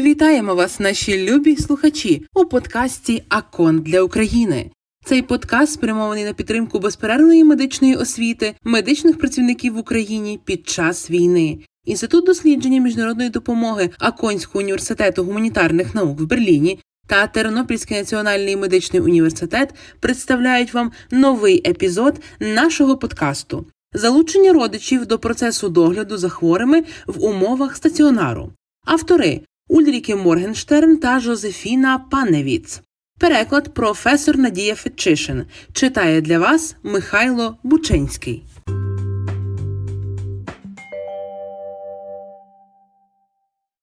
Вітаємо вас, наші любі слухачі, у подкасті АКОН для України. Цей подкаст спрямований на підтримку безперервної медичної освіти медичних працівників в Україні під час війни. Інститут дослідження міжнародної допомоги Аконського університету гуманітарних наук в Берліні та Тернопільський національний медичний університет представляють вам новий епізод нашого подкасту залучення родичів до процесу догляду за хворими в умовах стаціонару. Автори Ульріке Моргенштерн та Жозефіна Паневіц. Переклад професор Надія Фетчишин. Читає для вас Михайло Бученський.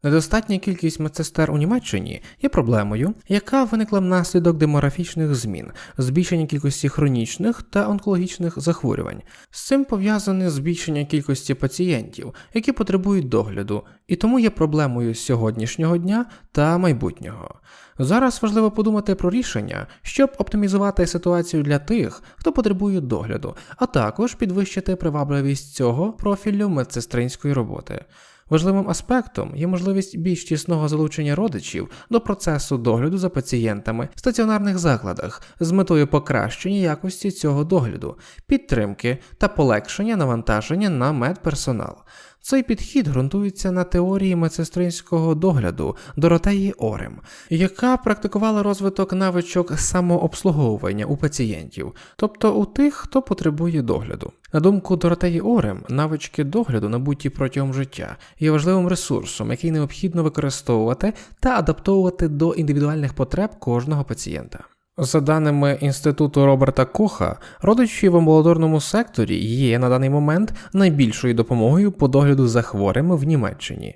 Недостатня кількість медсестер у Німеччині є проблемою, яка виникла внаслідок демографічних змін, збільшення кількості хронічних та онкологічних захворювань. З цим пов'язане збільшення кількості пацієнтів, які потребують догляду, і тому є проблемою сьогоднішнього дня та майбутнього. Зараз важливо подумати про рішення, щоб оптимізувати ситуацію для тих, хто потребує догляду, а також підвищити привабливість цього профілю медсестринської роботи. Важливим аспектом є можливість більш тісного залучення родичів до процесу догляду за пацієнтами в стаціонарних закладах з метою покращення якості цього догляду, підтримки та полегшення навантаження на медперсонал. Цей підхід ґрунтується на теорії медсестринського догляду Доротеї Орем, яка практикувала розвиток навичок самообслуговування у пацієнтів, тобто у тих, хто потребує догляду. На думку Доротеї Орем, навички догляду, набуті протягом життя, є важливим ресурсом, який необхідно використовувати та адаптовувати до індивідуальних потреб кожного пацієнта. За даними інституту Роберта Коха, родичі в амбулаторному секторі є на даний момент найбільшою допомогою по догляду за хворими в Німеччині.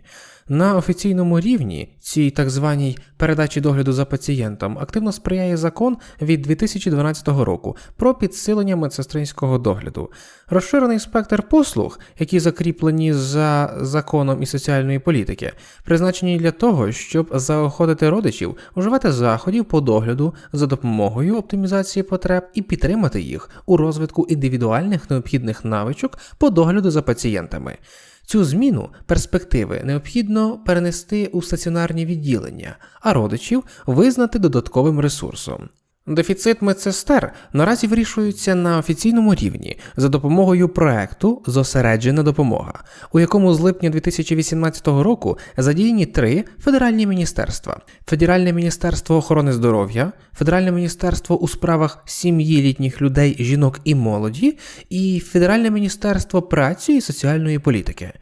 На офіційному рівні цій так званій передачі догляду за пацієнтом активно сприяє закон від 2012 року про підсилення медсестринського догляду. Розширений спектр послуг, які закріплені за законом і соціальної політики, призначені для того, щоб заохотити родичів вживати заходів по догляду за допомогою оптимізації потреб і підтримати їх у розвитку індивідуальних необхідних навичок по догляду за пацієнтами. Цю зміну перспективи необхідно перенести у стаціонарні відділення, а родичів визнати додатковим ресурсом. Дефіцит медсестер наразі вирішується на офіційному рівні за допомогою проекту Зосереджена допомога, у якому з липня 2018 року задіяні три федеральні міністерства: Федеральне міністерство охорони здоров'я, Федеральне міністерство у справах сім'ї літніх людей, жінок і молоді, і Федеральне міністерство праці і соціальної політики.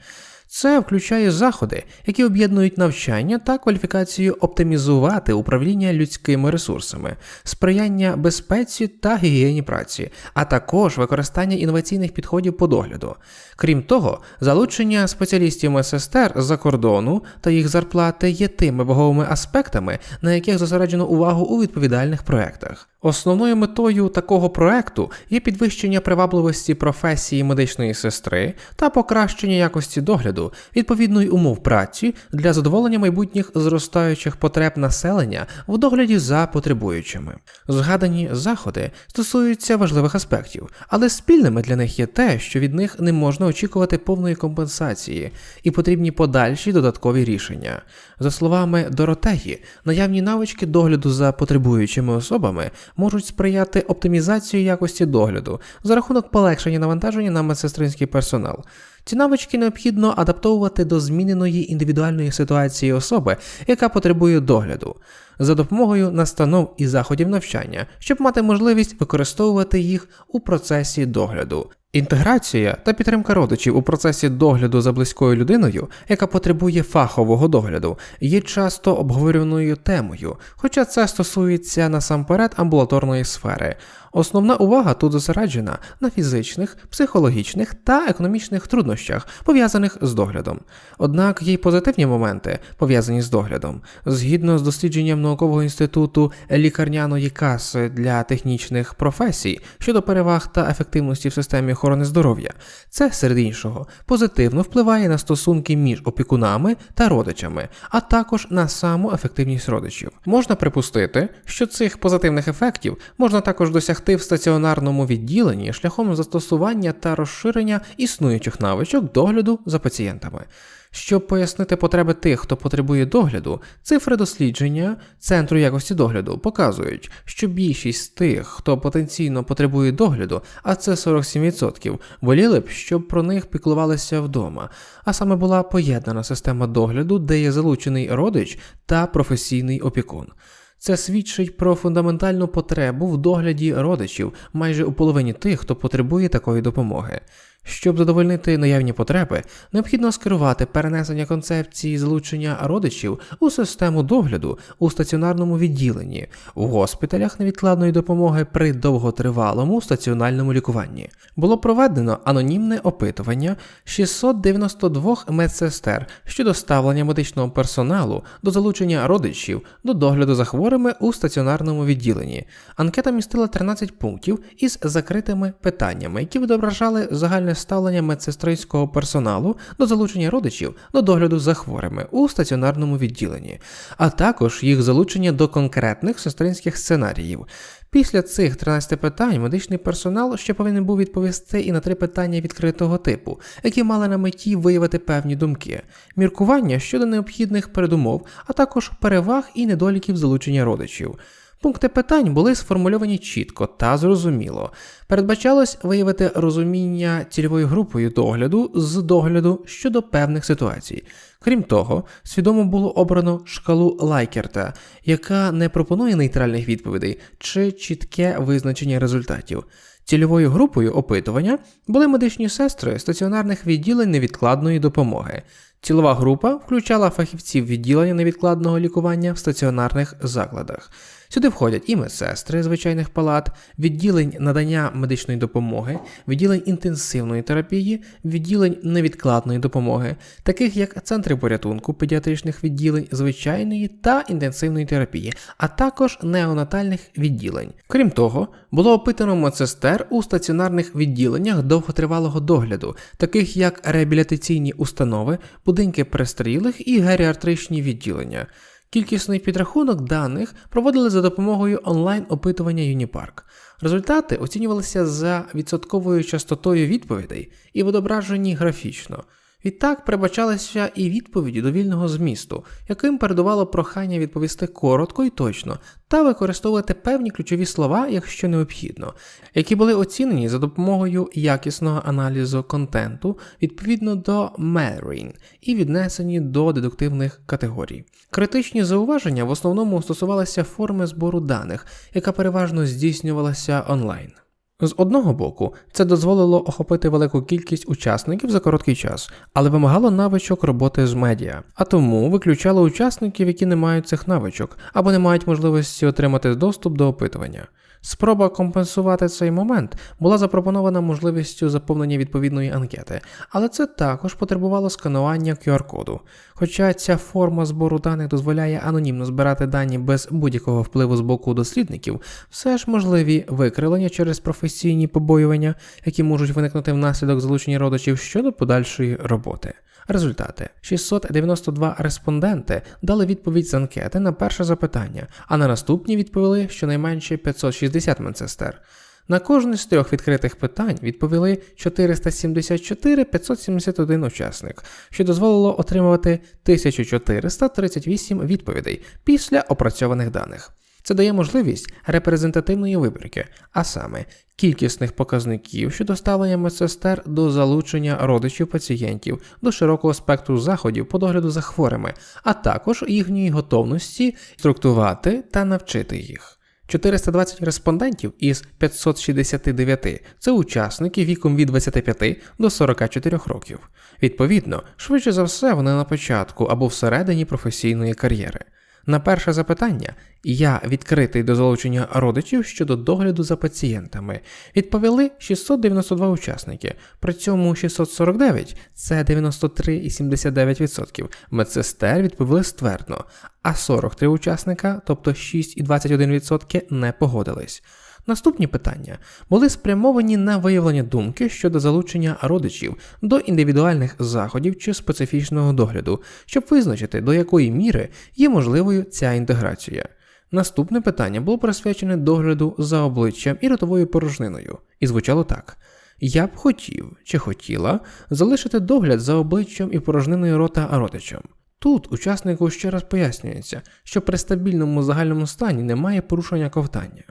Це включає заходи, які об'єднують навчання та кваліфікацію оптимізувати управління людськими ресурсами, сприяння безпеці та гігієні праці, а також використання інноваційних підходів по догляду. Крім того, залучення спеціалістів медсестер з-за кордону та їх зарплати є тими ваговими аспектами, на яких зосереджено увагу у відповідальних проектах. Основною метою такого проекту є підвищення привабливості професії медичної сестри та покращення якості догляду, відповідної умов праці для задоволення майбутніх зростаючих потреб населення в догляді за потребуючими. Згадані заходи стосуються важливих аспектів, але спільними для них є те, що від них не можна очікувати повної компенсації і потрібні подальші додаткові рішення. За словами Доротеї, наявні навички догляду за потребуючими особами можуть сприяти оптимізації якості догляду за рахунок полегшення навантаження на медсестринський персонал. Ці навички необхідно адаптовувати до зміненої індивідуальної ситуації особи, яка потребує догляду, за допомогою настанов і заходів навчання, щоб мати можливість використовувати їх у процесі догляду. Інтеграція та підтримка родичів у процесі догляду за близькою людиною, яка потребує фахового догляду, є часто обговорюваною темою, хоча це стосується насамперед амбулаторної сфери. Основна увага тут зосереджена на фізичних, психологічних та економічних труднощах, пов'язаних з доглядом. Однак є й позитивні моменти, пов'язані з доглядом. Згідно з дослідженням наукового інституту лікарняної каси для технічних професій щодо переваг та ефективності в системі охорони здоров'я, це серед іншого позитивно впливає на стосунки між опікунами та родичами, а також на саму ефективність родичів. Можна припустити, що цих позитивних ефектів можна також досягти в стаціонарному відділенні шляхом застосування та розширення існуючих навичок догляду за пацієнтами. Щоб пояснити потреби тих, хто потребує догляду, цифри дослідження Центру якості догляду показують, що більшість тих, хто потенційно потребує догляду, а це 47%, воліли б, щоб про них піклувалися вдома, а саме була поєднана система догляду, де є залучений родич та професійний опікун. Це свідчить про фундаментальну потребу в догляді родичів майже у половині тих, хто потребує такої допомоги. Щоб задовольнити наявні потреби, необхідно скерувати перенесення концепції залучення родичів у систему догляду у стаціонарному відділенні, у госпіталях невідкладної допомоги при довготривалому стаціональному лікуванні. Було проведено анонімне опитування 692 медсестер щодо ставлення медичного персоналу до залучення родичів до догляду за хворими у стаціонарному відділенні. Анкета містила 13 пунктів із закритими питаннями, які відображали загальне ставлення медсестринського персоналу до залучення родичів до догляду за хворими у стаціонарному відділенні, а також їх залучення до конкретних сестринських сценаріїв. Після цих 13 питань медичний персонал ще повинен був відповісти і на три питання відкритого типу, які мали на меті виявити певні думки, міркування щодо необхідних передумов, а також переваг і недоліків залучення родичів. Пункти питань були сформульовані чітко та зрозуміло. Передбачалось виявити розуміння цільовою групою догляду з догляду щодо певних ситуацій. Крім того, свідомо було обрано шкалу Лайкерта, яка не пропонує нейтральних відповідей чи чітке визначення результатів. Цільовою групою опитування були медичні сестри стаціонарних відділень невідкладної допомоги. Цілова група включала фахівців відділення невідкладного лікування в стаціонарних закладах. Сюди входять і медсестри звичайних палат, відділень надання медичної допомоги, відділень інтенсивної терапії, відділень невідкладної допомоги, таких як центри порятунку педіатричних відділень звичайної та інтенсивної терапії, а також неонатальних відділень. Крім того, було опитано медсестер у стаціонарних відділеннях довготривалого догляду, таких як реабілітаційні установи, будинки престарілих і геріатричні відділення. Кількісний підрахунок даних проводили за допомогою онлайн-опитування Юніпарк. Результати оцінювалися за відсотковою частотою відповідей і відображені графічно. Відтак перебачалися і відповіді довільного змісту, яким передувало прохання відповісти коротко і точно, та використовувати певні ключові слова, якщо необхідно, які були оцінені за допомогою якісного аналізу контенту відповідно до Melrin і віднесені до дедуктивних категорій. Критичні зауваження в основному стосувалися форми збору даних, яка переважно здійснювалася онлайн. З одного боку, це дозволило охопити велику кількість учасників за короткий час, але вимагало навичок роботи з медіа, а тому виключало учасників, які не мають цих навичок або не мають можливості отримати доступ до опитування. Спроба компенсувати цей момент була запропонована можливістю заповнення відповідної анкети, але це також потребувало сканування QR-коду. Хоча ця форма збору даних дозволяє анонімно збирати дані без будь-якого впливу з боку дослідників, все ж можливі викривлення через професійні побоювання, які можуть виникнути внаслідок залучення родичів щодо подальшої роботи. Результати: 692 респонденти дали відповідь з анкети на перше запитання, а на наступні відповіли щонайменше 560 медсестер. На кожне з трьох відкритих питань відповіли 474 571 учасник, що дозволило отримувати 1438 відповідей після опрацьованих даних. Це дає можливість репрезентативної вибірки, а саме кількісних показників щодо ставлення медсестер до залучення родичів пацієнтів до широкого спектру заходів по догляду за хворими, а також їхньої готовності структувати та навчити їх. 420 респондентів із 569 це учасники віком від 25 до 44 років. Відповідно, швидше за все, вони на початку або всередині професійної кар'єри. На перше запитання я відкритий до залучення родичів щодо догляду за пацієнтами. Відповіли 692 учасники, при цьому 649 це 93,79%. Медсестер відповіли ствердно, а 43 учасника, тобто 6,21% не погодились. Наступні питання були спрямовані на виявлення думки щодо залучення родичів до індивідуальних заходів чи специфічного догляду, щоб визначити, до якої міри є можливою ця інтеграція. Наступне питання було присвячене догляду за обличчям і ротовою порожниною, і звучало так: Я б хотів чи хотіла залишити догляд за обличчям і порожниною рота родичам. Тут учаснику ще раз пояснюється, що при стабільному загальному стані немає порушення ковтання.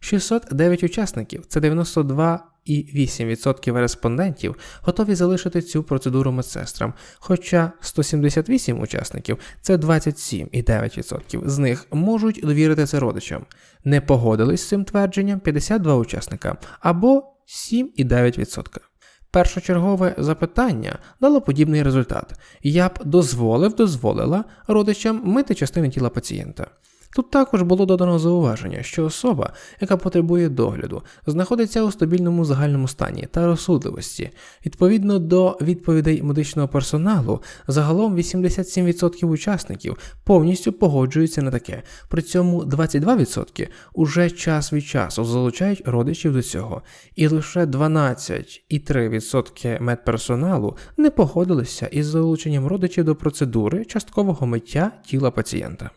609 учасників це 92,8% респондентів готові залишити цю процедуру медсестрам, хоча 178 учасників це 27,9%. З них можуть довірити це родичам. Не погодились з цим твердженням 52 учасника або 7,9%. Першочергове запитання дало подібний результат. Я б дозволив, дозволила родичам мити частини тіла пацієнта. Тут також було додано зауваження, що особа, яка потребує догляду, знаходиться у стабільному загальному стані та розсудливості. Відповідно до відповідей медичного персоналу, загалом 87% учасників повністю погоджуються на таке. При цьому 22% уже час від часу залучають родичів до цього, і лише 12,3% медперсоналу не погодилися із залученням родичів до процедури часткового миття тіла пацієнта.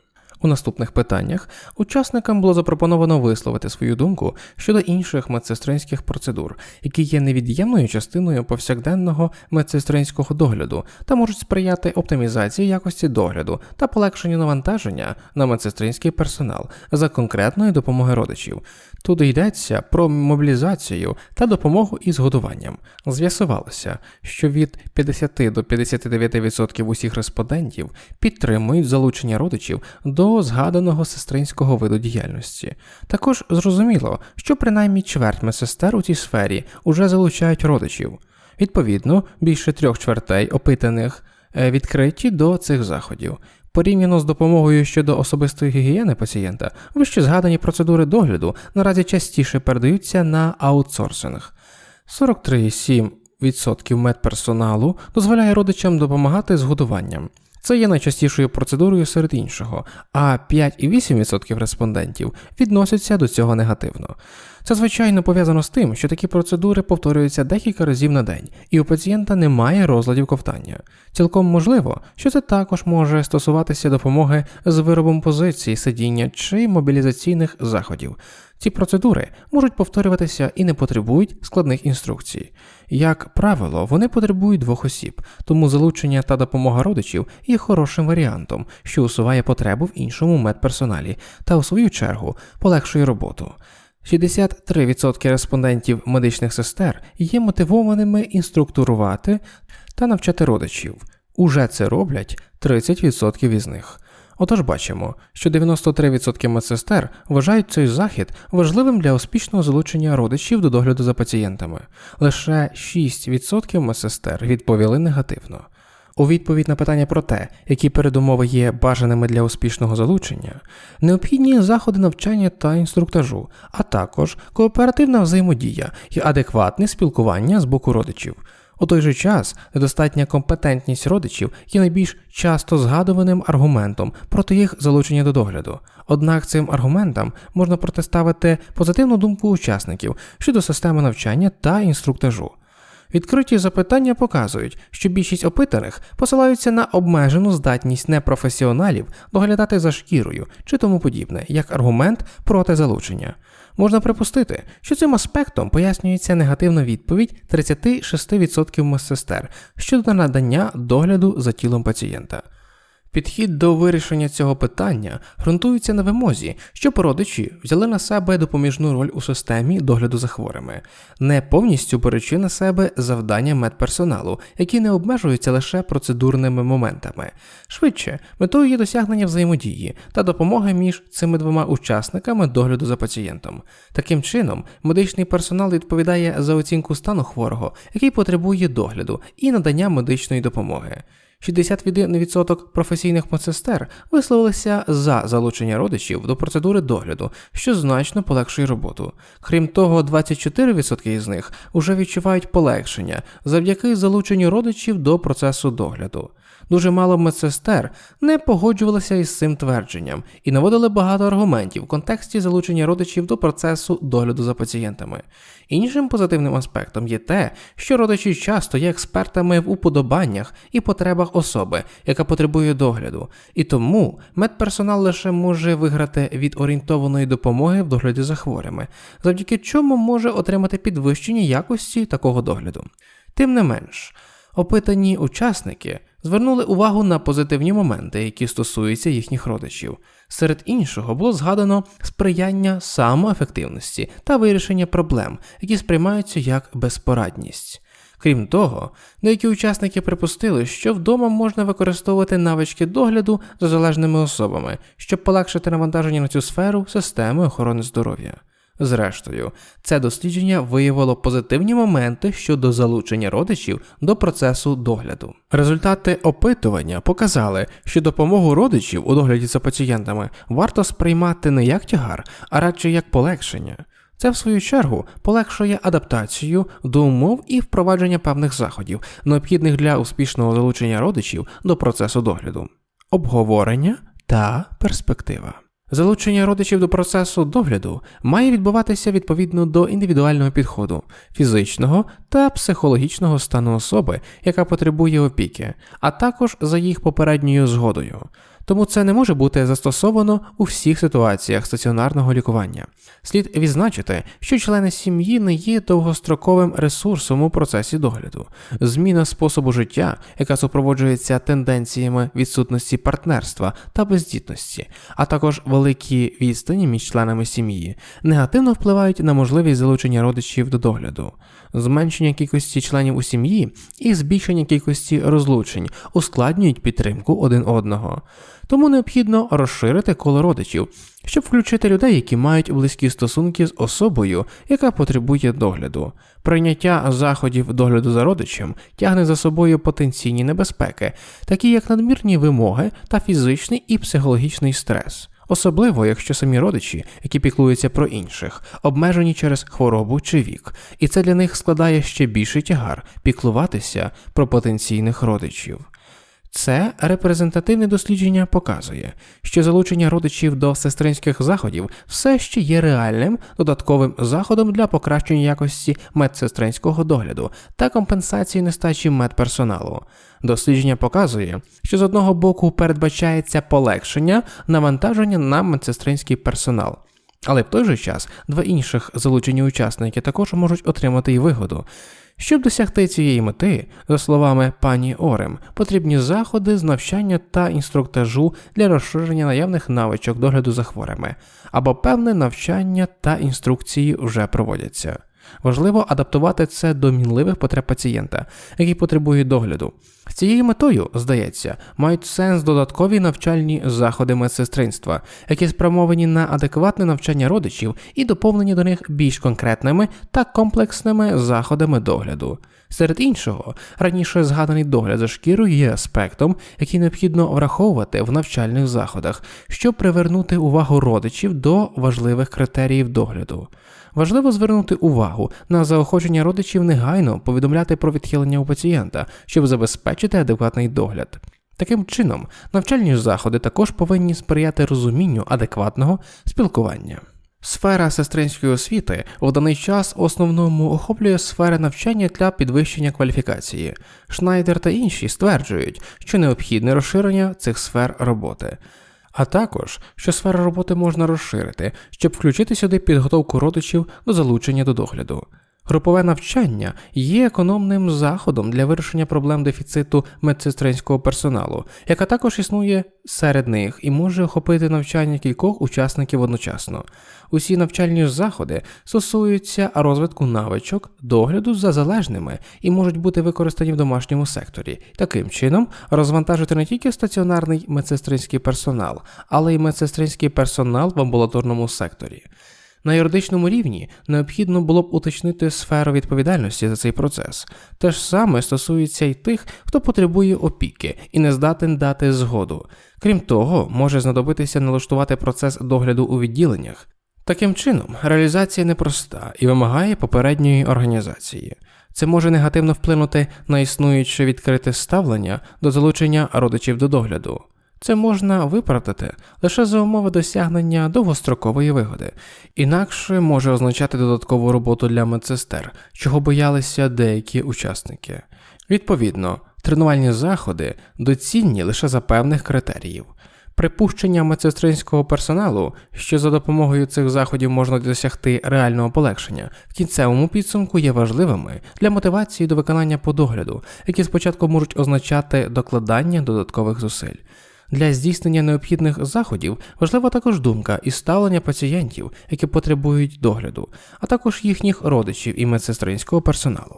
У наступних питаннях учасникам було запропоновано висловити свою думку щодо інших медсестринських процедур, які є невід'ємною частиною повсякденного медсестринського догляду та можуть сприяти оптимізації якості догляду та полегшенню навантаження на медсестринський персонал за конкретної допомоги родичів. Тут йдеться про мобілізацію та допомогу із годуванням. З'ясувалося, що від 50 до 59% усіх респондентів підтримують залучення родичів до згаданого сестринського виду діяльності. Також зрозуміло, що принаймні чверть медсестер у цій сфері уже залучають родичів. Відповідно, більше трьох чвертей опитаних е, відкриті до цих заходів. Порівняно з допомогою щодо особистої гігієни пацієнта, вище згадані процедури догляду наразі частіше передаються на аутсорсинг. 43,7% медперсоналу дозволяє родичам допомагати з годуванням. Це є найчастішою процедурою серед іншого, а 5,8% респондентів відносяться до цього негативно. Це звичайно пов'язано з тим, що такі процедури повторюються декілька разів на день, і у пацієнта немає розладів ковтання. Цілком можливо, що це також може стосуватися допомоги з виробом позиції, сидіння чи мобілізаційних заходів. Ці процедури можуть повторюватися і не потребують складних інструкцій. Як правило, вони потребують двох осіб, тому залучення та допомога родичів є хорошим варіантом, що усуває потребу в іншому медперсоналі та, у свою чергу, полегшує роботу. 63% респондентів медичних сестер є мотивованими інструктурувати та навчати родичів. Уже це роблять 30% із них. Отож бачимо, що 93% медсестер вважають цей захід важливим для успішного залучення родичів до догляду за пацієнтами. Лише 6% медсестер відповіли негативно. У відповідь на питання про те, які передумови є бажаними для успішного залучення, необхідні заходи навчання та інструктажу, а також кооперативна взаємодія і адекватне спілкування з боку родичів. У той же час недостатня компетентність родичів є найбільш часто згадуваним аргументом проти їх залучення до догляду. Однак цим аргументам можна протиставити позитивну думку учасників щодо системи навчання та інструктажу. Відкриті запитання показують, що більшість опитаних посилаються на обмежену здатність непрофесіоналів доглядати за шкірою чи тому подібне, як аргумент проти залучення. Можна припустити, що цим аспектом пояснюється негативна відповідь 36% медсестер щодо надання догляду за тілом пацієнта. Підхід до вирішення цього питання ґрунтується на вимозі, щоб родичі взяли на себе допоміжну роль у системі догляду за хворими, не повністю беручи на себе завдання медперсоналу, які не обмежуються лише процедурними моментами. Швидше, метою є досягнення взаємодії та допомоги між цими двома учасниками догляду за пацієнтом. Таким чином, медичний персонал відповідає за оцінку стану хворого, який потребує догляду, і надання медичної допомоги. 61% професійних медсестер висловилися за залучення родичів до процедури догляду, що значно полегшує роботу. Крім того, 24% із них уже відчувають полегшення завдяки залученню родичів до процесу догляду. Дуже мало медсестер не погоджувалися із цим твердженням і наводили багато аргументів в контексті залучення родичів до процесу догляду за пацієнтами. Іншим позитивним аспектом є те, що родичі часто є експертами в уподобаннях і потребах особи, яка потребує догляду, і тому медперсонал лише може виграти від орієнтованої допомоги в догляді за хворими, завдяки чому може отримати підвищення якості такого догляду. Тим не менш, опитані учасники звернули увагу на позитивні моменти, які стосуються їхніх родичів. Серед іншого було згадано сприяння самоефективності та вирішення проблем, які сприймаються як безпорадність. Крім того, деякі учасники припустили, що вдома можна використовувати навички догляду за залежними особами, щоб полегшити навантаження на цю сферу системи охорони здоров'я. Зрештою, це дослідження виявило позитивні моменти щодо залучення родичів до процесу догляду. Результати опитування показали, що допомогу родичів у догляді за пацієнтами варто сприймати не як тягар, а радше як полегшення. Це, в свою чергу, полегшує адаптацію до умов і впровадження певних заходів, необхідних для успішного залучення родичів до процесу догляду, обговорення та перспектива. Залучення родичів до процесу догляду має відбуватися відповідно до індивідуального підходу, фізичного та психологічного стану особи, яка потребує опіки, а також за їх попередньою згодою. Тому це не може бути застосовано у всіх ситуаціях стаціонарного лікування. Слід відзначити, що члени сім'ї не є довгостроковим ресурсом у процесі догляду. Зміна способу життя, яка супроводжується тенденціями відсутності партнерства та бездітності, а також великі відстані між членами сім'ї, негативно впливають на можливість залучення родичів до догляду. Зменшення кількості членів у сім'ї і збільшення кількості розлучень ускладнюють підтримку один одного. Тому необхідно розширити коло родичів, щоб включити людей, які мають близькі стосунки з особою, яка потребує догляду. Прийняття заходів догляду за родичем тягне за собою потенційні небезпеки, такі як надмірні вимоги та фізичний і психологічний стрес. Особливо, якщо самі родичі, які піклуються про інших, обмежені через хворобу чи вік, і це для них складає ще більший тягар піклуватися про потенційних родичів. Це репрезентативне дослідження показує, що залучення родичів до сестринських заходів все ще є реальним додатковим заходом для покращення якості медсестринського догляду та компенсації нестачі медперсоналу. Дослідження показує, що з одного боку передбачається полегшення навантаження на медсестринський персонал. Але в той же час два інших залучені учасники також можуть отримати й вигоду. Щоб досягти цієї мети, за словами пані Орем, потрібні заходи з навчання та інструктажу для розширення наявних навичок догляду за хворими, або певне навчання та інструкції вже проводяться. Важливо адаптувати це до мінливих потреб пацієнта, який потребує догляду. З цією метою, здається, мають сенс додаткові навчальні заходи медсестринства, які спрямовані на адекватне навчання родичів і доповнені до них більш конкретними та комплексними заходами догляду. Серед іншого, раніше згаданий догляд за шкірою є аспектом, який необхідно враховувати в навчальних заходах, щоб привернути увагу родичів до важливих критеріїв догляду. Важливо звернути увагу на заохочення родичів негайно повідомляти про відхилення у пацієнта, щоб забезпечити адекватний догляд. Таким чином, навчальні заходи також повинні сприяти розумінню адекватного спілкування. Сфера сестринської освіти в даний час основному охоплює сфери навчання для підвищення кваліфікації. Шнайдер та інші стверджують, що необхідне розширення цих сфер роботи. А також, що сферу роботи можна розширити, щоб включити сюди підготовку родичів до залучення до догляду. Групове навчання є економним заходом для вирішення проблем дефіциту медсестринського персоналу, яка також існує серед них і може охопити навчання кількох учасників одночасно. Усі навчальні заходи стосуються розвитку навичок, догляду за залежними і можуть бути використані в домашньому секторі. Таким чином розвантажити не тільки стаціонарний медсестринський персонал, але й медсестринський персонал в амбулаторному секторі. На юридичному рівні необхідно було б уточнити сферу відповідальності за цей процес. Те ж саме стосується й тих, хто потребує опіки і не здатен дати згоду. Крім того, може знадобитися налаштувати процес догляду у відділеннях. Таким чином, реалізація непроста і вимагає попередньої організації. Це може негативно вплинути на існуюче відкрите ставлення до залучення родичів до догляду. Це можна виправдати лише за умови досягнення довгострокової вигоди, інакше може означати додаткову роботу для медсестер, чого боялися деякі учасники. Відповідно, тренувальні заходи доцільні лише за певних критеріїв. Припущення медсестринського персоналу, що за допомогою цих заходів можна досягти реального полегшення, в кінцевому підсумку є важливими для мотивації до виконання подогляду, які спочатку можуть означати докладання додаткових зусиль. Для здійснення необхідних заходів важлива також думка і ставлення пацієнтів, які потребують догляду, а також їхніх родичів і медсестринського персоналу.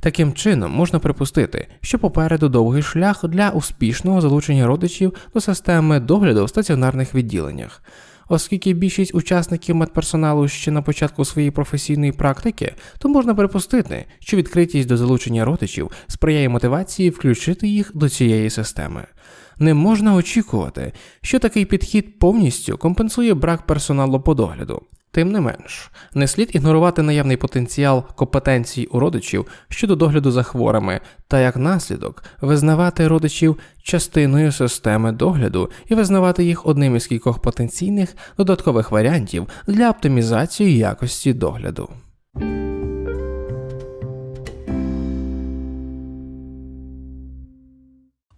Таким чином, можна припустити, що попереду довгий шлях для успішного залучення родичів до системи догляду в стаціонарних відділеннях. Оскільки більшість учасників медперсоналу ще на початку своєї професійної практики, то можна припустити, що відкритість до залучення родичів сприяє мотивації включити їх до цієї системи. Не можна очікувати, що такий підхід повністю компенсує брак персоналу по догляду. Тим не менш, не слід ігнорувати наявний потенціал компетенцій у родичів щодо догляду за хворими, та як наслідок визнавати родичів частиною системи догляду і визнавати їх одним із кількох потенційних додаткових варіантів для оптимізації якості догляду.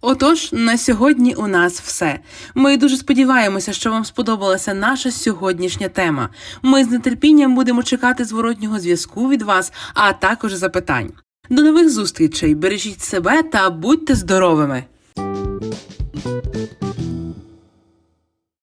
Отож, на сьогодні у нас все. Ми дуже сподіваємося, що вам сподобалася наша сьогоднішня тема. Ми з нетерпінням будемо чекати зворотнього зв'язку від вас, а також запитань. До нових зустрічей, бережіть себе та будьте здоровими!